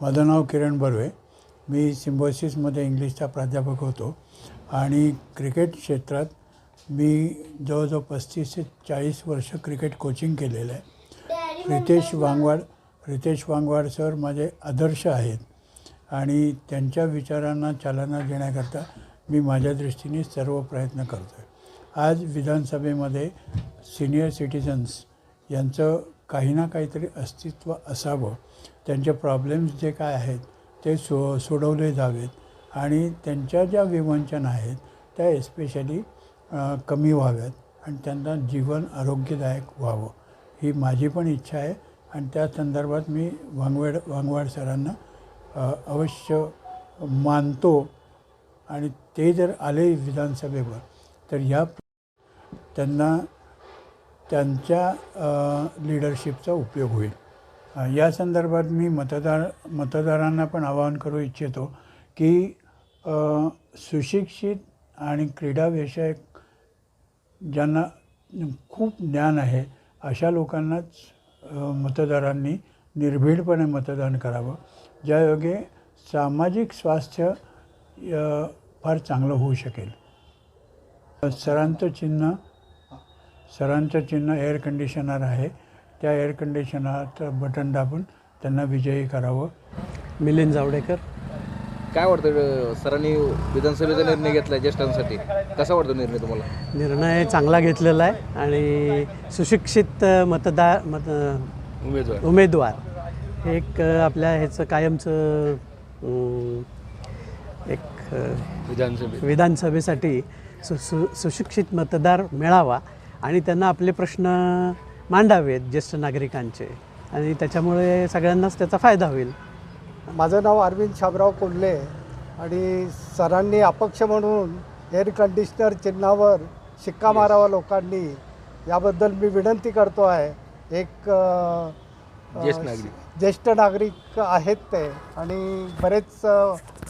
माझं नाव किरण बर्वे. मी सिम्बॉसिसमध्ये इंग्लिशचा प्राध्यापक होतो आणि क्रिकेट क्षेत्रात मी जवळजवळ पस्तीस ते चाळीस वर्ष क्रिकेट कोचिंग केलेलं आहे. रितेश वांगवाड रितेश वांगवाड सर माझे आदर्श आहेत आणि त्यांच्या विचारांना चालना देण्याकरता मी माझ्या दृष्टीने सर्व प्रयत्न करतो आहे आज विधानसभेमध्ये सिनियर सिटिझन्स यांचं काही ना काहीतरी अस्तित्व असावं. त्यांचे प्रॉब्लेम्स जे काय आहेत ते सो सोडवले जावेत. आणि त्यांच्या ज्या विवंचना आहेत त्या एस्पेशली कमी व्हाव्यात आणि त्यांना जीवन आरोग्यदायक व्हावं. ही माझी पण इच्छा आहे आणि त्या संदर्भात मी वांगवेड वांगवाड सरांना अवश्य मानतो. आणि ते जर आले विधानसभेवर तर या त्यांना त्यांच्या लिडरशिपचा उपयोग होईल. या संदर्भात मी मतदार मतदारांना पण आवाहन करू इच्छितो की सुशिक्षित आणि क्रीडाविषयक ज्यांना खूप ज्ञान आहे अशा लोकांनाच मतदारांनी निर्भीडपणे मतदान करावं. ज्यायोगे सामाजिक स्वास्थ्य फार चांगलं होऊ शकेल. सरांचं चिन्ह सरांचं चिन्ह एअर कंडिशनर आहे. त्या एअर कंडिशनरचं बटन दाबून त्यांना विजयी करावं. मिलिंद जावडेकर. काय वाटतं सरांनी विधानसभेचा निर्णय घेतला ज्येष्ठांसाठी? कसा वाटतो निर्णय तुम्हाला? निर्णय चांगला घेतलेला आहे आणि सुशिक्षित मतदार मत उमेदवार. उमेदवार. एक आपल्या ह्याचं कायमचं एक अं, विधानसभेत विधानसभेसाठी सु सु सुशिक्षित मतदार मिळावा. आणि त्यांना आपले प्रश्न मांडावेत ज्येष्ठ नागरिकांचे. आणि त्याच्यामुळे सगळ्यांनाच त्याचा फायदा होईल. माझं नाव अरविंद शामराव कोल्हे आणि सरांनी अपक्ष म्हणून एअर कंडिशनर चिन्हावर शिक्का मारावा लोकांनी याबद्दल मी विनंती करतो आहे. एक ज्येष्ठ नागरिक. ज्येष्ठ नागरिक आहेत ते आणि बरेच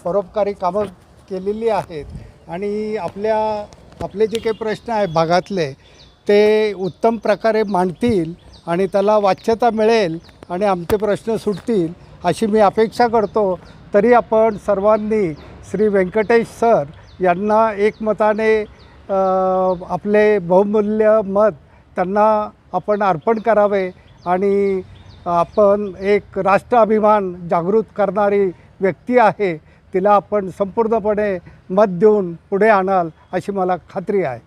परोपकारी कामं केलेली आहेत. आणि आपल्या आपले जे काही प्रश्न आहेत भागातले ते उत्तम प्रकारे मांडतील आणि त्याला वाच्यता मिळेल आणि आमचे प्रश्न सुटतील अशी मी अपेक्षा करतो. तरी आपण सर्वांनी श्री व्यंकटेश सर यांना एकमताने आपले बहुमूल्य मत त्यांना आपण अर्पण करावे आणि आपण एक राष्ट्राभिमान जागृत करणारी व्यक्ती आहे तिला आपण संपूर्णपणे मत देऊन पुढे आणाल अशी मला खात्री आहे.